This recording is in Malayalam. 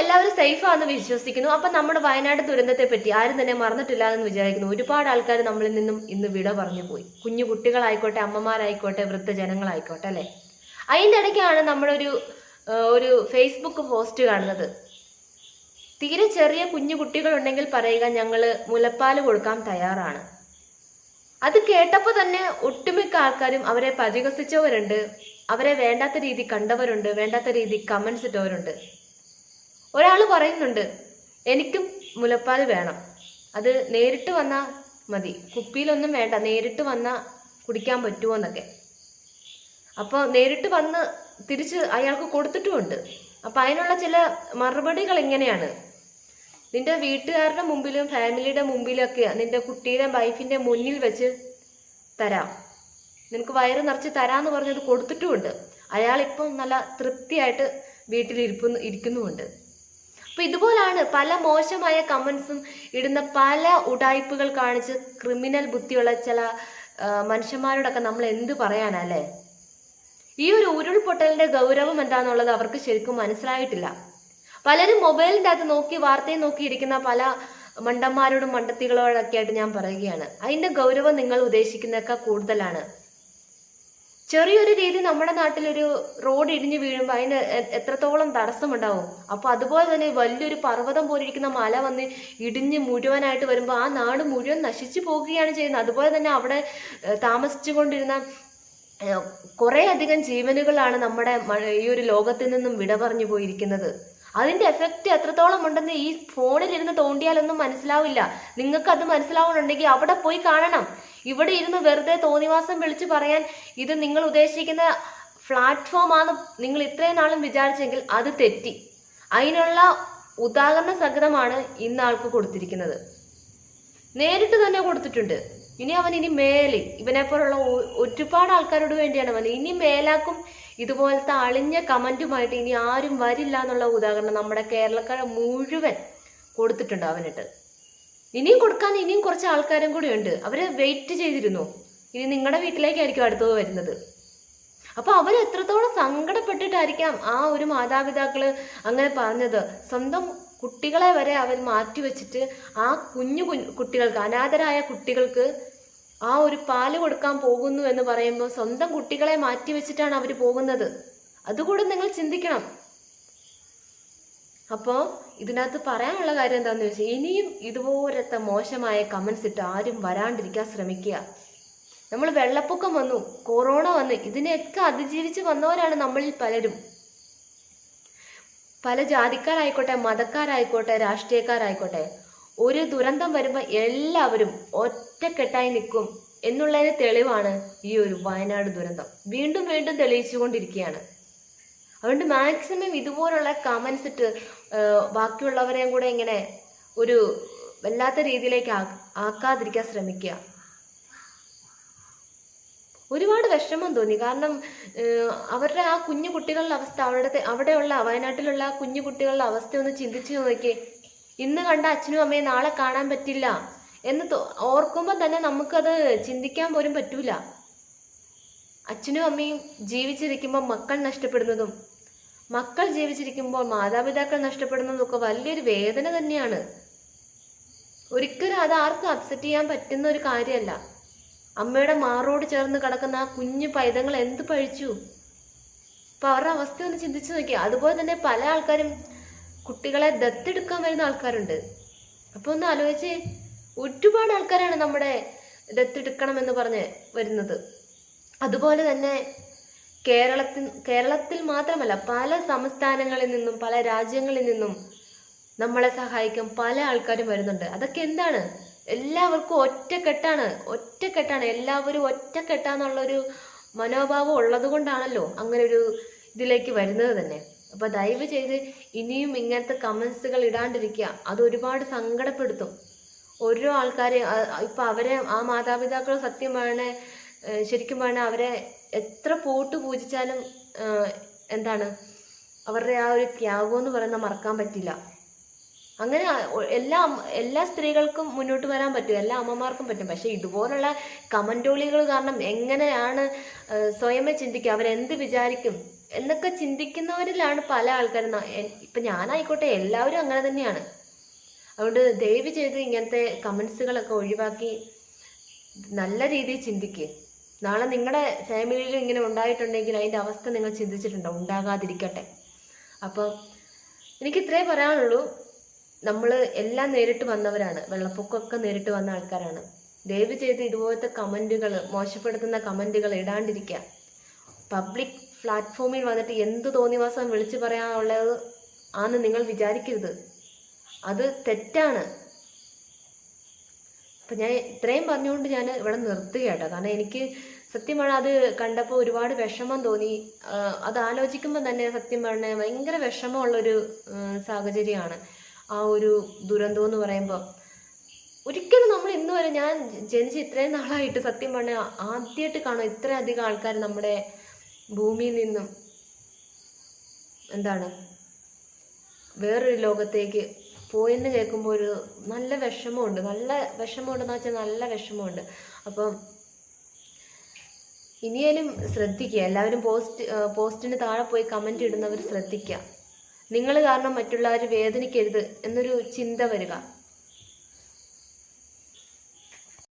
എല്ലാവരും സേഫ് ആണെന്ന് വിശ്വസിക്കുന്നു. അപ്പൊ നമ്മുടെ വയനാട് ദുരന്തത്തെ പറ്റി ആരും തന്നെ മറന്നിട്ടില്ല എന്ന് വിചാരിക്കുന്നു. ഒരുപാട് ആൾക്കാർ നമ്മളിൽ നിന്നും ഇന്ന് വിട പറഞ്ഞു പോയി. കുഞ്ഞു കുട്ടികളായിക്കോട്ടെ അമ്മമാരായിക്കോട്ടെ വൃദ്ധജനങ്ങളായിക്കോട്ടെ അല്ലെ? അതിന്റെ ഇടയ്ക്കാണ് നമ്മളൊരു ഒരു ഫേസ്ബുക്ക് പോസ്റ്റ് കാണുന്നത്. തീരെ ചെറിയ കുഞ്ഞു കുട്ടികളുണ്ടെങ്കിൽ പറയുക ഞങ്ങൾ മുലപ്പാൽ കൊടുക്കാൻ തയ്യാറാണ്. അത് കേട്ടപ്പോൾ തന്നെ ഒട്ടുമിക്ക ആൾക്കാരും അവരെ പരിഹസിച്ചവരുണ്ട്. അവരെ വേണ്ടാത്ത രീതി കണ്ടവരുണ്ട്. വേണ്ടാത്ത രീതി കമൻസ് ഇട്ടവരുണ്ട്. ഒരാൾ പറയുന്നുണ്ട് എനിക്കും മുലപ്പാൽ വേണം. അത് നേരിട്ട് വന്നാൽ മതി. കുപ്പിയിലൊന്നും വേണ്ട. നേരിട്ട് വന്നാൽ കുടിക്കാൻ പറ്റുമോ എന്നൊക്കെ. അപ്പോൾ നേരിട്ട് വന്ന് തിരിച്ച് അയാൾക്ക് കൊടുത്തിട്ടുമുണ്ട്. അപ്പം അതിനുള്ള ചില മറുപടികൾ ഇങ്ങനെയാണ് നിന്റെ വീട്ടുകാരുടെ മുമ്പിലും ഫാമിലിയുടെ മുമ്പിലൊക്കെ നിന്റെ കുട്ടിയുടെ വൈഫിന്റെ മുന്നിൽ വെച്ച് തരാം. നിനക്ക് വയറ് നിറച്ച് തരാന്ന് പറഞ്ഞത് കൊടുത്തിട്ടുമുണ്ട്. അയാളിപ്പം നല്ല തൃപ്തിയായിട്ട് വീട്ടിലിരിപ്പ് ഇരിക്കുന്നു ഇരിക്കുന്നുമുണ്ട്. അപ്പൊ ഇതുപോലാണ് പല മോശമായ കമന്റ്സും ഇടുന്ന പല ഉടായ്പകൾ കാണിച്ച് ക്രിമിനൽ ബുദ്ധിയുള്ള ചില മനുഷ്യന്മാരോടൊക്കെ നമ്മൾ എന്ത് പറയാനല്ലേ ഈ ഒരു ഉരുൾപൊട്ടലിന്റെ ഗൗരവം എന്താണെന്നുള്ളത് അവർക്ക് ശരിക്കും മനസ്സിലായിട്ടില്ല. പലരും മൊബൈലിന്റെ അകത്ത് നോക്കി വാർത്തയും നോക്കി ഇരിക്കുന്ന പല മണ്ടന്മാരോടും മണ്ടത്തികളോടൊക്കെ ആയിട്ട് ഞാൻ പറയുകയാണ്. അതിന്റെ ഗൗരവം നിങ്ങൾ ഉദ്ദേശിക്കുന്നതൊക്കെ കൂടുതലാണ്. ചെറിയൊരു രീതി നമ്മുടെ നാട്ടിലൊരു റോഡ് ഇടിഞ്ഞു വീഴുമ്പോൾ അതിന് എത്രത്തോളം തടസ്സമുണ്ടാവും? അപ്പോൾ അതുപോലെ തന്നെ വലിയൊരു പർവതം പോലെ ഇരിക്കുന്ന മല വന്ന് ഇടിഞ്ഞ് മുഴുവനായിട്ട് വരുമ്പോൾ ആ നാട് മുഴുവൻ നശിച്ചു പോകുകയാണ് ചെയ്യുന്നത്. അതുപോലെ തന്നെ അവിടെ താമസിച്ചു കൊണ്ടിരുന്ന കുറേ അധികം ജീവനുകളാണ് നമ്മുടെ ഈ ഒരു ലോകത്തിൽ നിന്നും വിട പറഞ്ഞു പോയിരിക്കുന്നത്. അതിന്റെ എഫക്റ്റ് എത്രത്തോളം ഉണ്ടെന്ന് ഈ ഫോണിൽ ഇരുന്ന് തോണ്ടിയാലൊന്നും മനസ്സിലാവില്ല. നിങ്ങൾക്ക് അത് മനസ്സിലാവുന്നുണ്ടെങ്കിൽ അവിടെ പോയി കാണണം. ഇവിടെ ഇരുന്ന് വെറുതെ തോന്നിവാസം വിളിച്ചു പറയാൻ ഇത് നിങ്ങൾ ഉദ്ദേശിക്കുന്ന പ്ലാറ്റ്ഫോം ആണ് നിങ്ങൾ ഇത്രയും നാളും വിചാരിച്ചെങ്കിൽ അത് തെറ്റി. അതിനുള്ള ഉദാഹരണ സഹിതമാണ് ഇന്ന് ആൾക്ക് കൊടുത്തിരിക്കുന്നത്. നേരിട്ട് തന്നെ കൊടുത്തിട്ടുണ്ട്. ഇനി അവൻ ഇനി മേലിൽ. ഇവനെ പോലുള്ള ഒരുപാട് ആൾക്കാരോട് വേണ്ടിയാണ് അവൻ ഇനി മേലാക്കും ഇതുപോലത്തെ അളിഞ്ഞ കമന്റുമായിട്ട് ഇനി ആരും വരില്ല എന്നുള്ള ഉദാഹരണം നമ്മുടെ കേരളക്കാരെ മുഴുവൻ കൊടുത്തിട്ടുണ്ട് അവനിട്ട്. ഇനിയും കൊടുക്കാൻ ഇനിയും കുറച്ച് ആൾക്കാരും കൂടി ഉണ്ട്. അവർ വെയിറ്റ് ചെയ്തിരുന്നു. ഇനി നിങ്ങളുടെ വീട്ടിലേക്കായിരിക്കും അടുത്തത് വരുന്നത്. അപ്പൊ അവർ എത്രത്തോളം സങ്കടപ്പെട്ടിട്ടായിരിക്കാം ആ ഒരു മാതാപിതാക്കൾ അങ്ങനെ പറഞ്ഞത്. സ്വന്തം കുട്ടികളെ വരെ അവർ മാറ്റിവെച്ചിട്ട് ആ കുഞ്ഞു കുട്ടികൾക്ക് അനാഥരായ കുട്ടികൾക്ക് ആ ഒരു പാൽ കൊടുക്കാൻ പോകുന്നു എന്ന് പറയുമ്പോൾ സ്വന്തം കുട്ടികളെ മാറ്റി വെച്ചിട്ടാണ് അവർ പോകുന്നത്. അതുകൂടെ നിങ്ങൾ ചിന്തിക്കണം. അപ്പോൾ ഇതിനകത്ത് പറയാനുള്ള കാര്യം എന്താണെന്ന് വെച്ചാൽ ഇനിയും ഇതുപോലത്തെ മോശമായ കമൻസ് ഇട്ട് ആരും വരാണ്ടിരിക്കാൻ ശ്രമിക്കുക. നമ്മൾ വെള്ളപ്പൊക്കം വന്നു കൊറോണ വന്നു ഇതിനെയൊക്കെ അതിജീവിച്ച് വന്നവരാണ് നമ്മളിൽ പലരും. പല ജാതിക്കാരായിക്കോട്ടെ മതക്കാരായിക്കോട്ടെ രാഷ്ട്രീയക്കാരായിക്കോട്ടെ ഒരു ദുരന്തം വരുമ്പോൾ എല്ലാവരും ഒറ്റക്കെട്ടായി നിൽക്കും എന്നുള്ളതിന് തെളിവാണ് ഈ ഒരു വയനാട് ദുരന്തം. വീണ്ടും വീണ്ടും തെളിയിച്ചുകൊണ്ടിരിക്കുകയാണ്. അതുകൊണ്ട് മാക്സിമം ഇതുപോലുള്ള കമൻസ് ഇട്ട് ബാക്കിയുള്ളവരെയും കൂടെ ഇങ്ങനെ ഒരു വല്ലാത്ത രീതിയിലേക്ക് ആക്കാതിരിക്കാൻ ശ്രമിക്കുക. ഒരുപാട് വിഷമം തോന്നി. കാരണം അവരുടെ ആ കുഞ്ഞു കുട്ടികളുടെ അവസ്ഥ അവരുടെ അവിടെയുള്ള വയനാട്ടിലുള്ള ആ കുഞ്ഞു കുട്ടികളുടെ അവസ്ഥ ഒന്ന് ചിന്തിച്ചു നോക്കിയേ. ഇന്ന് കണ്ട അച്ഛനും അമ്മയും നാളെ കാണാൻ പറ്റില്ല എന്ന് ഓർക്കുമ്പോൾ തന്നെ നമുക്കത് ചിന്തിക്കാൻ പോലും പറ്റൂല. അച്ഛനും അമ്മയും ജീവിച്ചിരിക്കുമ്പോൾ മക്കൾ നഷ്ടപ്പെടുന്നതും മക്കൾ ജീവിച്ചിരിക്കുമ്പോൾ മാതാപിതാക്കൾ നഷ്ടപ്പെടുന്നതും ഒക്കെ വലിയൊരു വേദന തന്നെയാണ്. ഒരിക്കലും അത് ആർക്കും അപ്സെറ്റ് ചെയ്യാൻ പറ്റുന്ന ഒരു കാര്യമല്ല. അമ്മയുടെ മാറോട് ചേർന്ന് കിടക്കുന്ന ആ കുഞ്ഞു പൈതങ്ങൾ എന്ത് പഴിച്ചു? അപ്പൊ അവരുടെ അവസ്ഥ ഒന്ന് ചിന്തിച്ചു നോക്കിയാൽ അതുപോലെ തന്നെ പല ആൾക്കാരും കുട്ടികളെ ദത്തെടുക്കാൻ വരുന്ന ആൾക്കാരുണ്ട്. അപ്പൊ ഒന്ന് ആലോചിച്ച് ഒരുപാട് ആൾക്കാരാണ് നമ്മുടെ ദത്തെടുക്കണം എന്ന് പറഞ്ഞ് വരുന്നത്. അതുപോലെ തന്നെ കേരളത്തിൽ കേരളത്തിൽ മാത്രമല്ല പല സംസ്ഥാനങ്ങളിൽ നിന്നും പല രാജ്യങ്ങളിൽ നിന്നും നമ്മളെ സഹായിക്കാൻ പല ആൾക്കാരും വരുന്നുണ്ട്. അതൊക്കെ എന്താണ്? എല്ലാവർക്കും ഒറ്റക്കെട്ടാണ്. ഒറ്റക്കെട്ടാണ്. എല്ലാവരും ഒറ്റക്കെട്ടാന്നുള്ളൊരു മനോഭാവം ഉള്ളത് കൊണ്ടാണല്ലോ അങ്ങനെ ഒരു ഇതിലേക്ക് വരുന്നത് തന്നെ. അപ്പൊ ദയവ് ചെയ്ത് ഇനിയും ഇങ്ങനത്തെ കമൻസുകൾ ഇടാണ്ടിരിക്കുക. അത് ഒരുപാട് സങ്കടപ്പെടുത്തും. ഓരോ ആൾക്കാരെ ഇപ്പൊ അവരെ ആ മാതാപിതാക്കൾ സത്യം പറയണേ ശരിക്കും പറഞ്ഞാൽ അവരെ എത്ര പോട്ട് പൂജിച്ചാലും എന്താണ് അവരുടെ ആ ഒരു ത്യാഗം എന്ന് പറയുന്നത് മറക്കാൻ പറ്റില്ല. അങ്ങനെ എല്ലാ എല്ലാ സ്ത്രീകൾക്കും മുന്നോട്ട് വരാൻ പറ്റും എല്ലാ അമ്മമാർക്കും പറ്റും. പക്ഷെ ഇതുപോലുള്ള കമന്റോളികൾ കാരണം എങ്ങനെയാണ് സ്വയമേ ചിന്തിക്കുക? അവരെന്ത് വിചാരിക്കും? എന്നൊക്കെ ചിന്തിക്കുന്നവരിലാണ് പല ആൾക്കാരും. ഇപ്പൊ ഞാനായിക്കോട്ടെ എല്ലാവരും അങ്ങനെ തന്നെയാണ്. അതുകൊണ്ട് ദയവ് ചെയ്ത് ഇങ്ങനത്തെ കമൻസുകളൊക്കെ ഒഴിവാക്കി നല്ല രീതിയിൽ ചിന്തിക്കുക നാളെ നിങ്ങളുടെ ഫാമിലിയിൽ ഇങ്ങനെ ഉണ്ടായിട്ടുണ്ടെങ്കിൽ അതിന്റെ അവസ്ഥ നിങ്ങൾ ചിന്തിച്ചിട്ടുണ്ടോ? ഉണ്ടാകാതിരിക്കട്ടെ. അപ്പം എനിക്ക് ഇത്രേ പറയാനുള്ളൂ. നമ്മൾ എല്ലാം നേരിട്ട് വന്നവരാണ്. വെള്ളപ്പൊക്കമൊക്കെ നേരിട്ട് വന്ന ആൾക്കാരാണ്. ദയവ് ചെയ്ത് ഇതുപോലത്തെ കമന്റുകൾ മോശപ്പെടുത്തുന്ന കമന്റുകൾ ഇടാണ്ടിരിക്കുക പബ്ലിക് പ്ലാറ്റ്ഫോമിൽ വന്നിട്ട് എന്ത് തോന്നിവാസം വിളിച്ചു പറയാനുള്ളത് ആന്ന് നിങ്ങൾ വിചാരിക്കരുത്. അത് തെറ്റാണ്. അപ്പം ഞാൻ ഇത്രയും പറഞ്ഞുകൊണ്ട് ഞാൻ ഇവിടെ നിർത്തുക കേട്ടോ കാരണം എനിക്ക് സത്യം പറഞ്ഞാൽ അത് കണ്ടപ്പോൾ ഒരുപാട് വിഷമം തോന്നി. അത് ആലോചിക്കുമ്പോൾ തന്നെ സത്യം പറഞ്ഞാൽ ഭയങ്കര വിഷമമുള്ളൊരു സാഹചര്യമാണ്. ആ ഒരു ദുരന്തം എന്ന് പറയുമ്പോൾ ഒരിക്കലും നമ്മൾ ഇന്ന് വരെ ഞാൻ ജനിച്ച് ഇത്രയും നാളായിട്ട് സത്യം പറഞ്ഞാൽ ആദ്യമായിട്ട് കാണും ഇത്രയധികം ആൾക്കാർ നമ്മുടെ ഭൂമിയിൽ നിന്നും എന്താണ് വേറൊരു ലോകത്തേക്ക് പോയെന്ന് കേൾക്കുമ്പോൾ ഒരു നല്ല വിഷമമുണ്ട്. നല്ല വിഷമമുണ്ടെന്ന് വെച്ചാൽ നല്ല വിഷമമുണ്ട്. അപ്പം ഇനിയേലും ശ്രദ്ധിക്കുക. എല്ലാവരും പോസ്റ്റ് പോസ്റ്റിന് താഴെ പോയി കമന്റ് ഇടുന്നവർ ശ്രദ്ധിക്കുക. നിങ്ങൾ കാരണം മറ്റുള്ളവർ വേദനിക്കരുത് എന്നൊരു ചിന്ത വരിക.